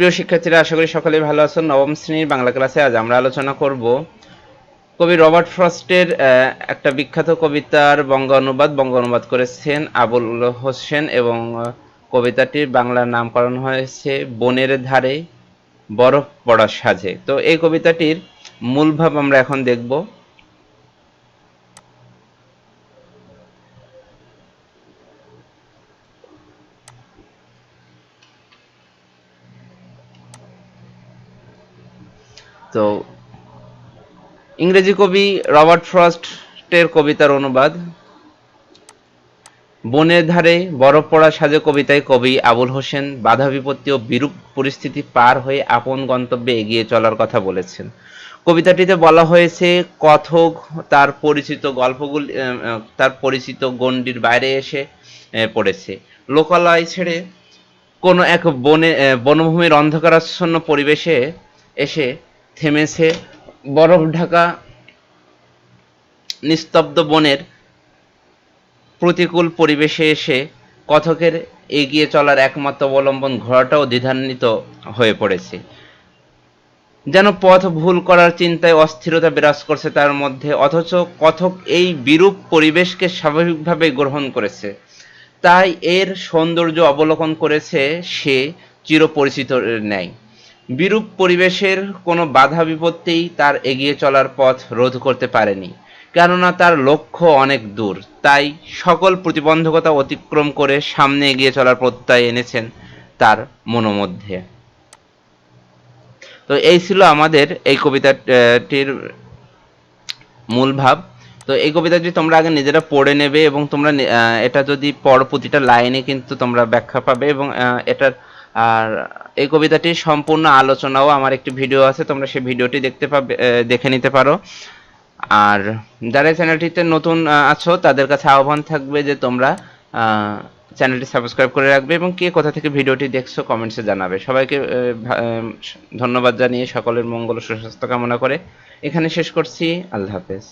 প্রিয় শিক্ষার্থীরা, আশা করি সকলে ভালো আছেন। নবম শ্রেণির বাংলা ক্লাসে আজ আমরা আলোচনা করব কবি রবার্ট ফ্রস্টের একটা বিখ্যাত কবিতার বঙ্গ অনুবাদ বঙ্গ অনুবাদ করেছেন আবুল হোসেন এবং কবিতাটির বাংলা নামকরণ হয়েছে বনের ধারে বরফ পড়া সাজে। তো এই কবিতাটির মূল ভাব আমরা এখন দেখব। তো ইংরেজি কবি রবার্ট ফ্রস্টের কবিতার অনুবাদ, বনের ধারে বরফ পড়া সাজে কবিতায় কবি আবুল হোসেন বাধা বিপত্তি ও বিরূপ পরিস্থিতি পার হয়ে আপন গন্তব্যে এগিয়ে চলার কথা বলেছেন। কবিতাটিতে বলা হয়েছে, কথক তার পরিচিত গল্পগুলি তার পরিচিত গণ্ডির বাইরে এসে পড়েছে। লোকালয় ছেড়ে কোনো এক বনে বনভূমির অন্ধকারাচ্ছন্ন পরিবেশে এসে থেমেছে। বরফ ঢাকা নিস্তব্ধ বনের প্রতিকূল পরিবেশে এসে কথকের এগিয়ে চলার একমাত্র অবলম্বন ঘোড়াটাও দ্বিধান্বিত হয়ে পড়েছে। যেন পথ ভুল করার চিন্তায় অস্থিরতা বিরাজ করছে তার মধ্যে, অথচ কথক এই বিরূপ পরিবেশকে স্বাভাবিকভাবে গ্রহণ করেছে। তাই এর সৌন্দর্য অবলোকন করেছে সে চিরপরিচিত ন্যায়। বিরূপ পরিবেশের কোনো বাধা বিপত্তিই তার এগিয়ে চলার পথ রোধ করতে পারেনি, কেননা তার লক্ষ্য অনেক দূর। তাই সকল প্রতিবন্ধকতা অতিক্রম করে সামনে এগিয়ে চলার প্রত্যয় এনেছেন তার মনোমধ্যে। তো এই ছিল আমাদের এই কবিতাটির মূল ভাব। তো এই কবিতাটি তোমরা আগে নিজেরা পড়ে নেবে এবং তোমরা এটা যদি পড়ো প্রতিটা লাইনে কিন্তু তোমরা ব্যাখ্যা পাবে এবং এটার আর এই কবিতাটির সম্পূর্ণ আলোচনাও আমার একটি ভিডিও আছে, তোমরা সেই ভিডিওটি দেখতে পাবে দেখে নিতে পারো। আর যারা চ্যানেলটিতে নতুন আছো, তাদের কাছে আহ্বান থাকবে যে তোমরা চ্যানেলটি সাবস্ক্রাইব করে রাখবে এবং কে কোথা থেকে ভিডিওটি দেখছ কমেন্টসে জানাবে। সবাইকে ধন্যবাদ জানিয়ে সকলের মঙ্গল সুস্বাস্থ্য কামনা করে এখানে শেষ করছি। আল্লাহ হাফেজ।